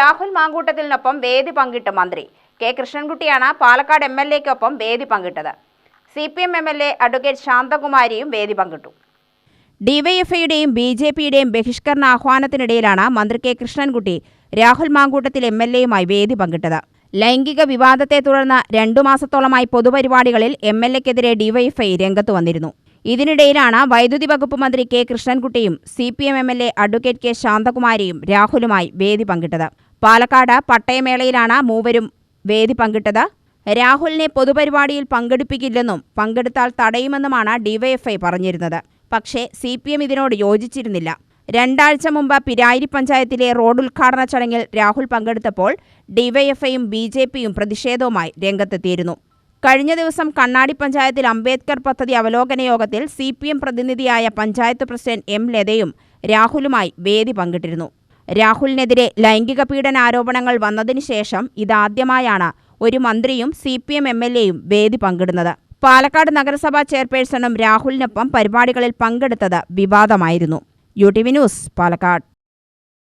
രാഹുൽ മാങ്കൂട്ടത്തിനൊപ്പം വേദി പങ്കിട്ട മന്ത്രി കെ കൃഷ്ണൻകുട്ടിയാണ് പാലക്കാട് എം എൽ എക്കൊപ്പം വേദി പങ്കിട്ടത്. C P M M L A advocate ശാന്തകുമാരിയും വേദി പങ്കിട്ടു. ഡിവൈഎഫ്ഐയുടെയും ബി ജെ പിയുടെയും ബഹിഷ്കരണ ആഹ്വാനത്തിനിടയിലാണ് മന്ത്രി K Krishnankutty Rahul Mamkootathil M L എയുമായി വേദി പങ്കിട്ടത്. ലൈംഗിക വിവാദത്തെ തുടർന്ന് രണ്ടു മാസത്തോളമായി പൊതുപരിപാടികളിൽ എം എൽ എക്കെതിരെ ഡിവൈഎഫ്ഐ രംഗത്ത് വന്നിരുന്നു. ഇതിനിടയിലാണ് വൈദ്യുതി വകുപ്പ് മന്ത്രി K കൃഷ്ണൻകുട്ടിയും C P M M L A advocate K ശാന്തകുമാരിയും രാഹുലുമായി വേദി പങ്കിട്ടത്. പാലക്കാട് പട്ടയമേളയിലാണ് മൂവരും വേദി പങ്കിട്ടത്. രാഹുലിനെ പൊതുപരിപാടിയിൽ പങ്കെടുപ്പിക്കില്ലെന്നും പങ്കെടുത്താൽ തടയുമെന്നുമാണ് ഡിവൈഎഫ്ഐ പറഞ്ഞിരുന്നത്. പക്ഷേ സി പി എം ഇതിനോട് യോജിച്ചിരുന്നില്ല. രണ്ടാഴ്ച മുമ്പ് പിരായിരി പഞ്ചായത്തിലെ റോഡ് ഉദ്ഘാടന ചടങ്ങിൽ രാഹുൽ പങ്കെടുത്തപ്പോൾ ഡിവൈഎഫ്ഐയും ബി ജെ പിയും പ്രതിഷേധവുമായി രംഗത്തെത്തിയിരുന്നു. കഴിഞ്ഞ ദിവസം കണ്ണാടി പഞ്ചായത്തിൽ അംബേദ്കർ പദ്ധതി അവലോകന യോഗത്തിൽ സി പി എം പ്രതിനിധിയായ പഞ്ചായത്ത് പ്രസിഡന്റ് എം ലതയും രാഹുലുമായി വേദി പങ്കിട്ടിരുന്നു. രാഹുലിനെതിരെ ലൈംഗിക പീഡന ആരോപണങ്ങൾ വന്നതിന് ശേഷം ഇതാദ്യമായാണ് ഒരു മന്ത്രിയും C P M M L എയും വേദി പങ്കിടുന്നത്. പാലക്കാട് നഗരസഭാ ചെയർപേഴ്സണും രാഹുലിനൊപ്പം പരിപാടികളിൽ പങ്കെടുത്തത് വിവാദമായിരുന്നു. U T V news Palakkad.